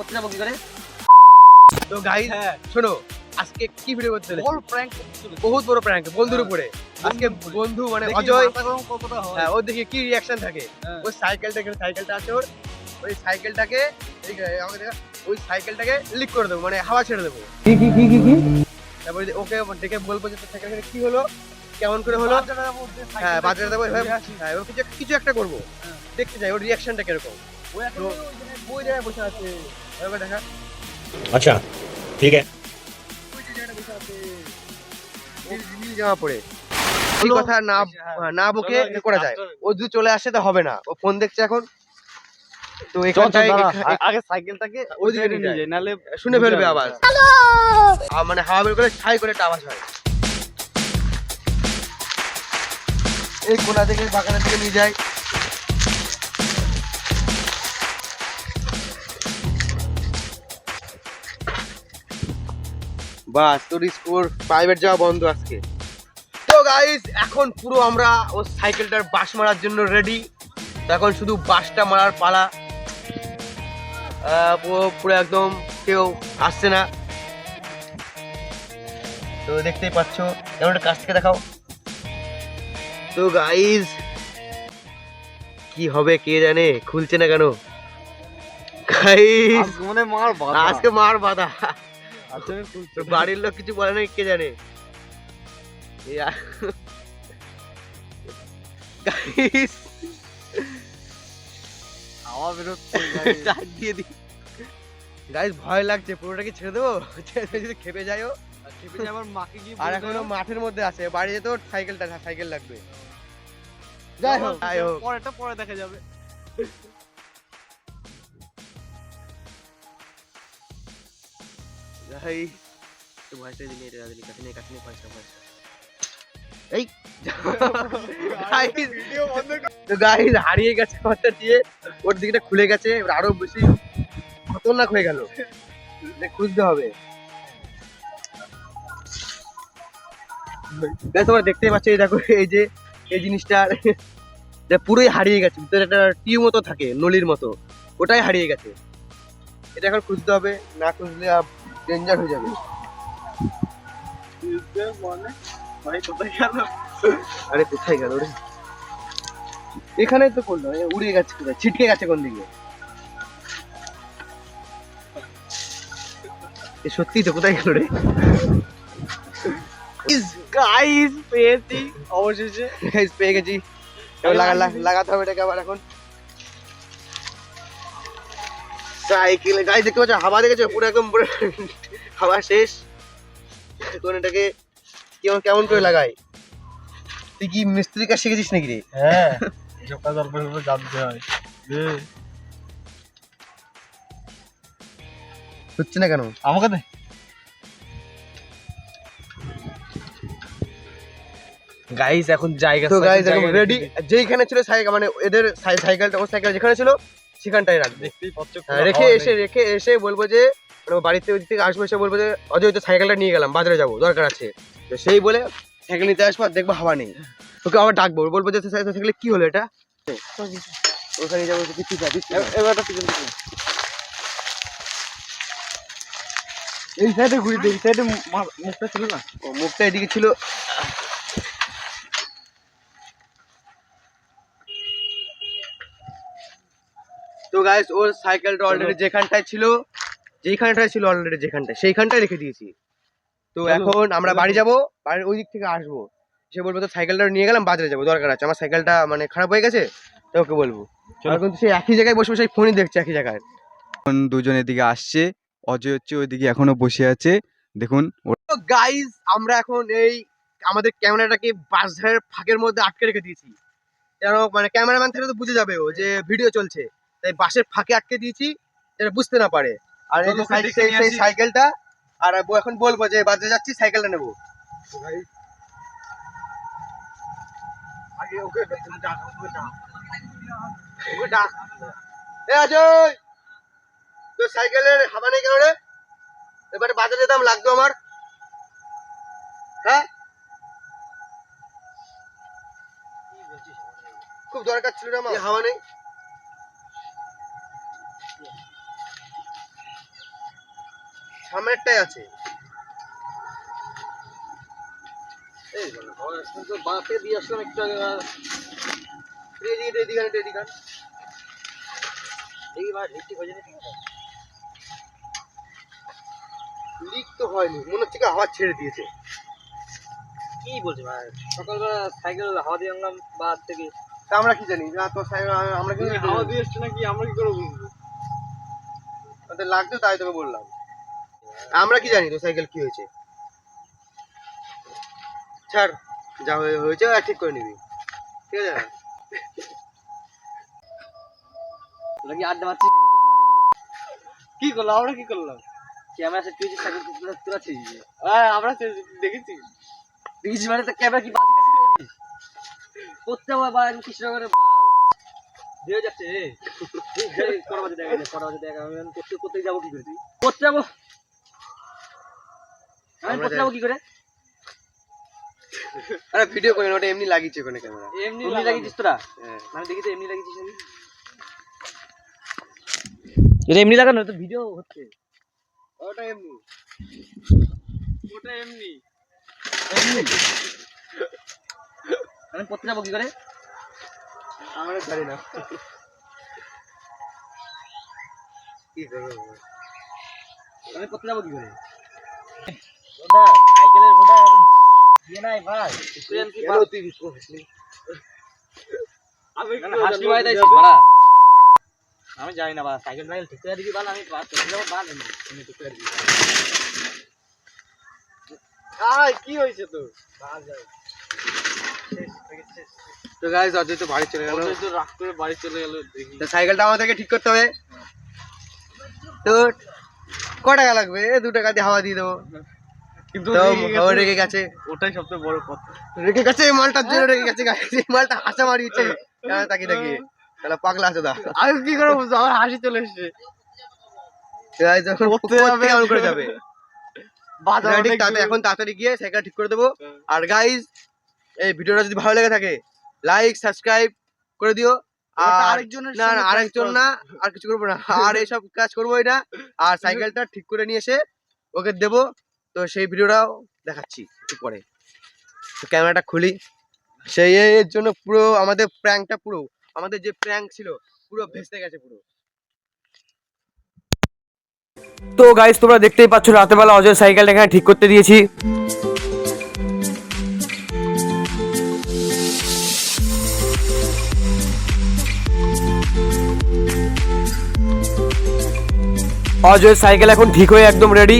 করতে যাব কি করে। তো গাইস হ্যাঁ। শোনো আজকে কি ভিডিও করতে প্র্যাঙ্ক বহুত বড় প্র্যাঙ্ক বন্ধুর উপরে। আজকে বন্ধু মানে অজয় হ্যাঁ। ওর দেখি কি রিয়াকশন থাকে। হ্যাঁ। ওই সাইকেলটা এখানে সাইকেলটা আছে ওর। ওই সাইকেলটাকে আমাকে ওই সাইকেলটাকে লিক করে দেবো মানে হাওয়া ছেড়ে দেবো। কি কি কি কি কি? তারপরে ওকে ডেকে বলব যে সাইকেলটা কি হলো? কেমন করে হলো? হ্যাঁ বাজারে দেবো হ্যাঁ কিছু কিছু একটা করব। হ্যাঁ। দেখতে চাই ওর রিয়াকশনটা কীরকম? আচ্ছা ঠিক আছে। কথা না না বকে করা যায়। ও যদি চলে আসে তো হবে না। ও ফোন দেখছে এখন। তো এখানটায় আগে সাইকেলটাকে ওইদিকে নিয়ে যায়। নালে শুনে ফেলবে আবার মানে হাওয়া বের করে ছাই করে একটা আওয়াজ হয়। এই কোনা থেকে বাগানের থেকে নিয়ে যায়। বাস তোর স্কোর প্রাইভেট যাওয়া বন্ধ আজকে। তো গাইস এখন পুরো আমরা ও সাইকেলটার বাস মারার জন্য রেডি তো এখন শুধু বাসটা মারার পালা। পুরো একদম কেউ আসছে না। তো দেখতেই পাচ্ছ কেমন একটা কাছ থেকে দেখাও। তো গাইস কি হবে কে জানে খুলছে না কেন? গাইস আজকে মনে মার বাবা আজকে মার বাধা। তো বাড়ির লোক কিছু বলে নাই কে জানে? হাওয়া বেরোচ্ছে ডাক দিয়ে দি গাইস ভয় লাগছে পুরোটা কি ছেড়ে দেবো? যদি খেপে যাইও। খেপে আমার মাকে গিয়ে আর এখনও মাঠের মধ্যে আছে বাড়ি যেতে সাইকেলটা সাইকেল লাগবে। যাই হোক যাই হোক। পরেরটা পরে দেখা যাবে। যাই তো ভয়েসটা এটা দিনি কাছে নিয়ে কাছে নিয়ে ভয়েসটা ভয়েসটা এই। তো গাইস হারিয়ে গেছে ঘরটা দিয়ে ওর দিকটা খুলে গেছে এবার আরও বেশি খতরনাক হয়ে গেল। খুঁজতে হবে। তোমরা দেখতেই পাচ্ছ এই দেখো এই যে এই জিনিসটা পুরোই হারিয়ে গেছে ভিতরে একটা টিউ মতো থাকে নলির মতো ওটাই হারিয়ে গেছে। এটা এখন খুঁজতে হবে না খুঁজলে ডেঞ্জার হয়ে যাবে। কোথায় গেল? আরে কোথায় গেল রে? এখানে তো করল উড়ে গেছে কোথায়? ছিটকে গেছে কোন দিকে? এ সত্যি তো কোথায় গেল রে? গাইস পেয়েছি অবশেষে। Guys, পেয়ে গেছি। লাগাতে হবে এটাকে আবার এখন। সাইকেল গাড়ি দেখতে পাচ্ছ? হাওয়া দেখেছ? পুরো একদম পুরো হাওয়া শেষ। এখন এটাকে কেমন কেমন করে লাগাই তুই কি মিস্ত্রি কাজ শিখেছিস নাকি রে? হ্যাঁ ঝোঁকা দরকার জানতে হয়। হচ্ছে না কেন? আমাকে দে। গাইস এখন জায়গা তো গাইস এখন রেডি যেইখানে ছিল সাইকেল মানে এদের সাই- সাইকেলটা ওর সাইকেল যেখানে ছিল সেখানটাই রাখবে। হ্যাঁ, রেখে এসে রেখে এসে বলব যে মানে ও বাড়িতে ওই থেকে আসব এসে বলব যে, অজয় তো সাইকেলটা নিয়ে গেলাম, বাজারে যাব, দরকার আছে। তো সেই বলে সাইকেল নিতে আসব আর দেখব হাওয়া নেই। তোকে আবার ডাকবো বলব যে সাইকেলে কি হলো এটা? ওখানে যাব থেকে এই সাইডে ঘুরি এই সাইডে মুখটা ছিল না? ও, মুখটা এদিকে ছিল। তো গাইস ওর সাইকেলটা অলরেডি যেখানটায় ছিল যেখানটায় ছিল অলরেডি যেখানটায় সেইখানটায় রেখে দিয়েছি। তো এখন আমরা বাড়ি যাব বাড়ির ওই দিক থেকে আসব। সে বলব তো সাইকেলটা নিয়ে গেলাম বাজারে যাব দরকার আছে। আমার সাইকেলটা মানে খারাপ হয়ে গেছে তো ওকে বলব। কিন্তু সে একই জায়গায় বসে বসে ফোনই দেখছে একই জায়গায়। এখন দুজন এদিকে আসছে অজয় হচ্ছে ওইদিকে এখনও বসে আছে। দেখুন গাইজ আমরা এখন এই আমাদের ক্যামেরাটাকে বাসের ফাঁকের মধ্যে আটকে রেখে দিয়েছি। যেন মানে ক্যামেরাম্যান থাকলে তো বুঝে যাবে ও যে ভিডিও চলছে। তাই বাসের ফাঁকে আটকে দিয়েছি যেটা বুঝতে না পারে। আর এই যে সাই- সাইকেলটা আর ও এখন বলব যে বাজারে যাচ্ছি সাইকেলটা নেব। এ অজয়! তোর সাইকেলের হাওয়া নেই কেন রে? এবারে বাজারে যেতাম লাগতো আমার। হ্যাঁ? খুব দরকার ছিল না আমার। হাওয়া নেই? সামনেরটাই আছে। এই তো দিয়ে আসলাম একটু আগে আর এদিকে এদিকে এদিকে এদিকে এই ভাই ঠিক হয়ে যাবে ঠিক আছে লিক তো হয়নি মনে হচ্ছে কি হাওয়া ছেড়ে দিয়েছে। কি বলছি ভাই সকালবেলা সাইকেল হাওয়া দিয়ে আনলাম বাদ থেকে। তা আমরা কি জানি? না তো সাই- আমরা কি হাওয়া দিয়ে এসছে নাকি? আমরা কি করে বুঝব? আমাদের লাগতো তাই তোকে বললাম। আমরা কি জানি তো সাইকেল কি হয়েছে? ছাড় যা হয়েছে আর ঠিক করে নিবি। ঠিক আছে? তোরা কি আড্ডা মারছিস কি করলাম? আমরা কি করলাম? ক্যামেরা সেট করেছিস সাইকেল তোরা হ্যাঁ আমরা সে- দেখেছি। মানে তো ক্যামেরা কি করেছিস করতে হবে বা কৃষ্ণনগরে বাল? দিয়ে যাচ্ছে বাজে দেখা বাজে দেখা করতে করতে যাব কি করে তুই? করতে যাব? আমি যাব কি করে? আরে ভিডিও করে ওটা এমনি লাগিয়েছে ওখানে ক্যামেরা এমনি এমনি লাগিয়েছিস তোরা? হ্যাঁ। আমি দেখি তো এমনি লাগিয়েছিস আমি এটা এমনি লাগানো তো ভিডিও হচ্ছে। ওটা এমনি। ওটা এমনি। আমি করতে যাব কি করে? আমরা জানি না। কি করব? আমি করতে যাব কি করে? আমি জানি না বা সাইকেল টাইকেল ঠিক করে দিবি বাল আমি ঠিক করে দিবি। কি হয়েছে তো যাই তো গাইস অজয় তো বাড়ি চলে গেল। তো রাগ করে বাড়ি চলে গেল দেখি। তো সাইকেলটা আমাদেরকে ঠিক করতে হবে। তো ক টাকা লাগবে? এ দু টাকা দিয়ে হাওয়া দিয়ে দেবো। কিন্তু তো রেগে গেছে। ওটাই সবচেয়ে বড় কথা। রেগে গেছে এই মালটার জন্য রেগে গেছে এই মালটা হাসা মারিয়েছে। তাকিয়ে তাকিয়ে তাহলে পাগলা আছে দা। আমি কি করে বুঝব আমার হাসি চলে এসছে। যখন করতে উপর যাবে। থেকে on করে যাবে। ঠিক তাড়াতাড়ি এখন তাড়াতাড়ি গিয়ে সাইকেল ঠিক করে দেবো। আর গাইজ এই ভিডিওটা যদি ভালো লেগে থাকে লাইক সাবস্ক্রাইব করে দিও। আরেকজনের না আরেকজন না আর কিছু করব না। আর এইসব কাজ করবোই না। আর সাইকেলটা ঠিক করে নিয়ে এসে ওকে দেবো। তো সেই ভিডিওটাও দেখাচ্ছি একটু পরে। তো ক্যামেরাটা খুলি। সেই এর জন্য পুরো আমাদের প্র্যাঙ্কটা পুরো, আমাদের যে প্র্যাঙ্ক ছিল, পুরো ভেস্তে গেছে পুরো। তো গাইস তোমরা দেখতেই পাচ্ছ রাতেবেলা অজয় সাইকেলটা এখানে ঠিক করতে দিয়েছি। অজয় সাইকেল এখন ঠিক হয়ে একদম রেডি